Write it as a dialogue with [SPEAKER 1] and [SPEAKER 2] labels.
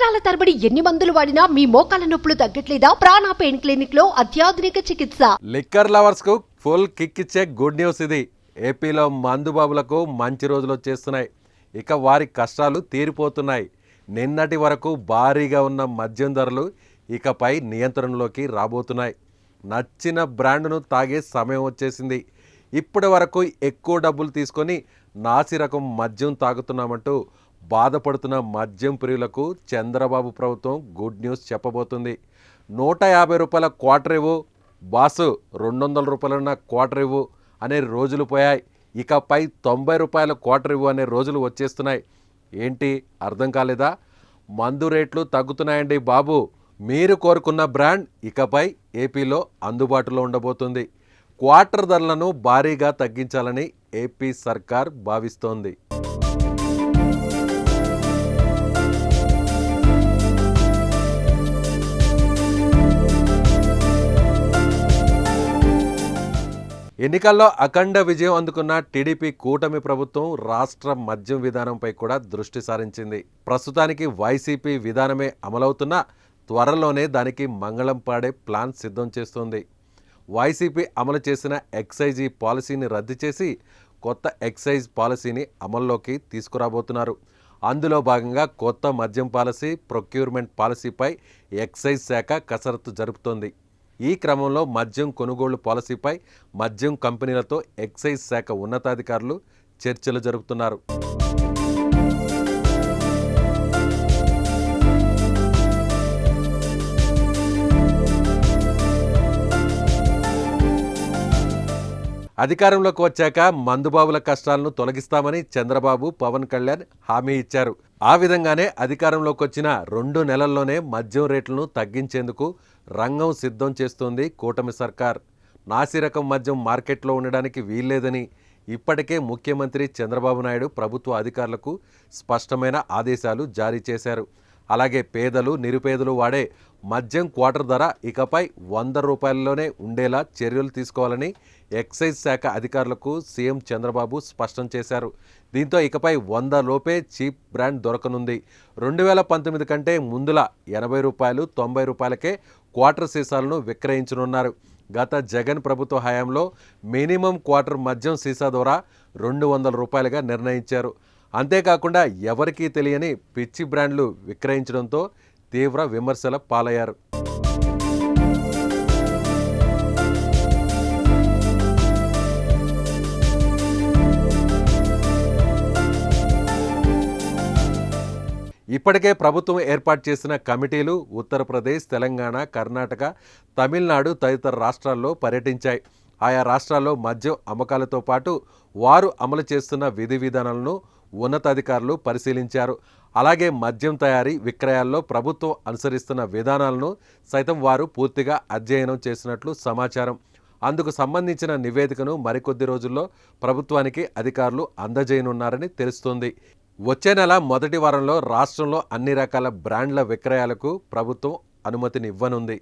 [SPEAKER 1] సంవత్సరాల తరబడి ఎన్ని మందులు వాడినా మీ మోకాల నొప్పులు తగ్గట్లేదా? ప్రాణ పెయిన్ క్లినిక్లో అత్యాధునిక చికిత్స.
[SPEAKER 2] లిక్కర్ లవర్స్కు ఫుల్ కిక్ ఇచ్చే గుడ్ న్యూస్ ఇది. ఏపీలో మందుబాబులకు మంచి రోజులు వచ్చేస్తున్నాయి. ఇక వారి కష్టాలు తీరిపోతున్నాయి. నిన్నటి వరకు భారీగా ఉన్న మద్యం ధరలు ఇకపై నియంత్రణలోకి రాబోతున్నాయి. నచ్చిన బ్రాండ్ను తాగే సమయం వచ్చేసింది. ఇప్పటి వరకు ఎక్కువ డబ్బులు తీసుకొని నాసి రకం మద్యం తాగుతున్నామంటూ బాధపడుతున్న మద్యం ప్రియులకు చంద్రబాబు ప్రభుత్వం గుడ్ న్యూస్ చెప్పబోతుంది. నూట యాభై రూపాయల క్వార్టర్ ఇవ్వు. బాసు రెండు వందల రూపాయలున్న క్వార్టర్ ఇవ్వు అనే రోజులు పోయాయి. ఇకపై తొంభై రూపాయల క్వార్టర్ ఇవ్వు అనే రోజులు వచ్చేస్తున్నాయి. ఏంటి? అర్థం కాలేదా? మందు రేట్లు తగ్గుతున్నాయండి బాబు. మీరు కోరుకున్న బ్రాండ్ ఇకపై ఏపీలో అందుబాటులో ఉండబోతుంది. క్వార్టర్ ధరలను భారీగా తగ్గించాలని ఏపీ సర్కార్ భావిస్తోంది. ఎన్నికల్లో అఖండ విజయం అందుకున్న టీడీపీ కూటమి ప్రభుత్వం రాష్ట్ర మద్యం విధానంపై కూడా దృష్టి సారించింది. ప్రస్తుతానికి వైసీపీ విధానమే అమలవుతున్నా త్వరలోనే దానికి మంగళం పాడే ప్లాన్ సిద్ధం చేస్తోంది. వైసీపీ అమలు చేసిన ఎక్సైజీ పాలసీని రద్దు చేసి కొత్త ఎక్సైజ్ పాలసీని అమల్లోకి తీసుకురాబోతున్నారు. అందులో భాగంగా కొత్త మద్యం పాలసీ ప్రొక్యూర్మెంట్ పాలసీపై ఎక్సైజ్ శాఖ కసరత్తు జరుపుతోంది. ఈ క్రమంలో మద్యం కొనుగోలు పాలసీపై మద్యం కంపెనీలతో ఎక్సైజ్ శాఖ ఉన్నతాధికారులు చర్చలు జరుపుతున్నారు. అధికారంలోకి వచ్చాక మందుబాబుల కష్టాలను తొలగిస్తామని చంద్రబాబు పవన్ కళ్యాణ్ హామీ ఇచ్చారు. ఆ విధంగానే అధికారంలోకి వచ్చిన రెండు నెలల్లోనే మద్యం రేట్లను తగ్గించేందుకు రంగం సిద్ధం చేస్తోంది కూటమి సర్కార్. నాసిరకం మద్యం మార్కెట్లో ఉండడానికి వీల్లేదని ఇప్పటికే ముఖ్యమంత్రి చంద్రబాబు నాయుడు ప్రభుత్వ అధికారులకు స్పష్టమైన ఆదేశాలు జారీ చేశారు. అలాగే పేదలు నిరుపేదలు వాడే మద్యం క్వార్టర్ ధర ఇకపై వంద రూపాయల్లోనే ఉండేలా చర్యలు తీసుకోవాలని ఎక్సైజ్ శాఖ అధికారులకు సీఎం చంద్రబాబు స్పష్టం చేశారు. దీంతో ఇకపై వంద లోపే చీప్ బ్రాండ్ దొరకనుంది. రెండు వేల పంతొమ్మిది కంటే ముందుల ఎనభై రూపాయలు తొంభై రూపాయలకే క్వార్టర్ సీసాలను విక్రయించనున్నారు. గత జగన్ ప్రభుత్వ హయాంలో మినిమం క్వార్టర్ మద్యం సీసా ద్వారా రెండు వందల రూపాయలుగా నిర్ణయించారు. అంతేకాకుండా ఎవరికీ తెలియని పిచ్చి బ్రాండ్లు విక్రయించడంతో తీవ్ర విమర్శల పాలయ్యారు. ఇప్పటికే ప్రభుత్వం ఏర్పాటు చేసిన కమిటీలు ఉత్తరప్రదేశ్ తెలంగాణ కర్ణాటక తమిళనాడు తదితర రాష్ట్రాల్లో పర్యటించాయి. ఆయా రాష్ట్రాల్లో మద్యం అమ్మకాలతో పాటు వారు అమలు చేస్తున్న విధి విధానాలను ఉన్నతాధికారులు పరిశీలించారు. అలాగే మద్యం తయారీ విక్రయాల్లో ప్రభుత్వం అనుసరిస్తున్న విధానాలను సైతం వారు పూర్తిగా అధ్యయనం చేసినట్లు సమాచారం. అందుకు సంబంధించిన నివేదికను మరికొద్ది రోజుల్లో ప్రభుత్వానికి అధికారులు అందజేయనున్నారని తెలుస్తోంది. వచ్చే నెల మొదటి వారంలో రాష్ట్రంలో అన్ని రకాల బ్రాండ్ల విక్రయాలకు ప్రభుత్వం అనుమతినివ్వనుంది.